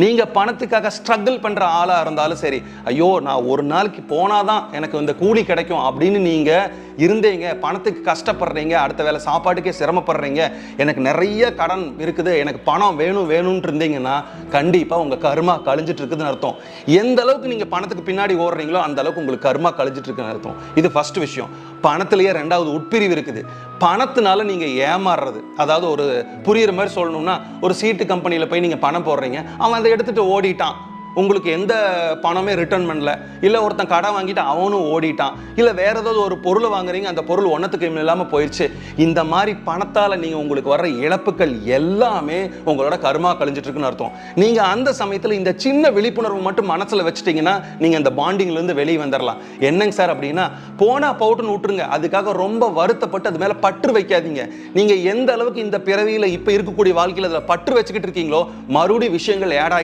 நீங்கள் பணத்துக்காக ஸ்ட்ரகிள் பண்ணுற ஆளாக இருந்தாலும் சரி ஐயோ நான் ஒரு நாளைக்கு போனால் தான் எனக்கு இந்த கூலி கிடைக்கும் அப்படின்னு நீங்கள் இருந்தீங்க பணத்துக்கு கஷ்டப்படுறீங்க அடுத்த வேலை சாப்பாட்டுக்கே சிரமப்படுறீங்க எனக்கு நிறைய கடன் இருக்குது எனக்கு பணம் வேணும் வேணும்னு இருந்தீங்கன்னா கண்டிப்பாக உங்கள் கர்மா கழிஞ்சிட்டு இருக்குதுன்னு அர்த்தம். எந்த அளவுக்கு நீங்கள் பணத்துக்கு பின்னாடி ஓடுறீங்களோ அந்த அளவுக்கு உங்களுக்கு கர்மா கழிஞ்சிட்டு இருக்குன்னு அர்த்தம். இது ஃபஸ்ட் விஷயம். பணத்திலேயே ரெண்டாவது உட்பிரிவு இருக்குது. பணத்தினால நீங்கள் ஏமாறுறது. அதாவது ஒரு புரியுற மாதிரி சொல்லணும்னா ஒரு சீட்டு கம்பெனியில் போய் நீங்கள் பணம் போடுறீங்க. அவன் அதை எடுத்துகிட்டு ஓடிட்டான். உங்களுக்கு எந்த பணமே ரிட்டர்ன் பண்ணல. இல்லை ஒருத்தன் கடை வாங்கிட்டு அவனும் ஓடிட்டான். இல்லை வேற ஏதாவது ஒரு பொருளை வாங்குறீங்க அந்த பொருள் ஒன்றத்துக்கு இல்லாமல் போயிடுச்சு இந்த மாதிரி பணத்தால் நீங்கள் உங்களுக்கு வர்ற இழப்புகள் எல்லாமே உங்களோட கருமா கழிஞ்சிட்ருக்குன்னு அர்த்தம். நீங்கள் அந்த சமயத்தில் இந்த சின்ன விழிப்புணர்வு மட்டும் மனசில் வச்சுட்டிங்கன்னா நீங்கள் அந்த பாண்டிங்லேருந்து வெளியே வந்துடலாம் என்னங்க சார் அப்படின்னா போனால் பவுட்டுன்னு விட்டுருங்க. அதுக்காக ரொம்ப வருத்தப்பட்டு அது மேலே பற்று வைக்காதீங்க. நீங்கள் எந்த அளவுக்கு இந்த பிறவியில் இப்போ இருக்கக்கூடிய வாழ்க்கையில் அதில் பற்று வச்சுக்கிட்டு இருக்கீங்களோ மறுபடியும் விஷயங்கள் ஏடா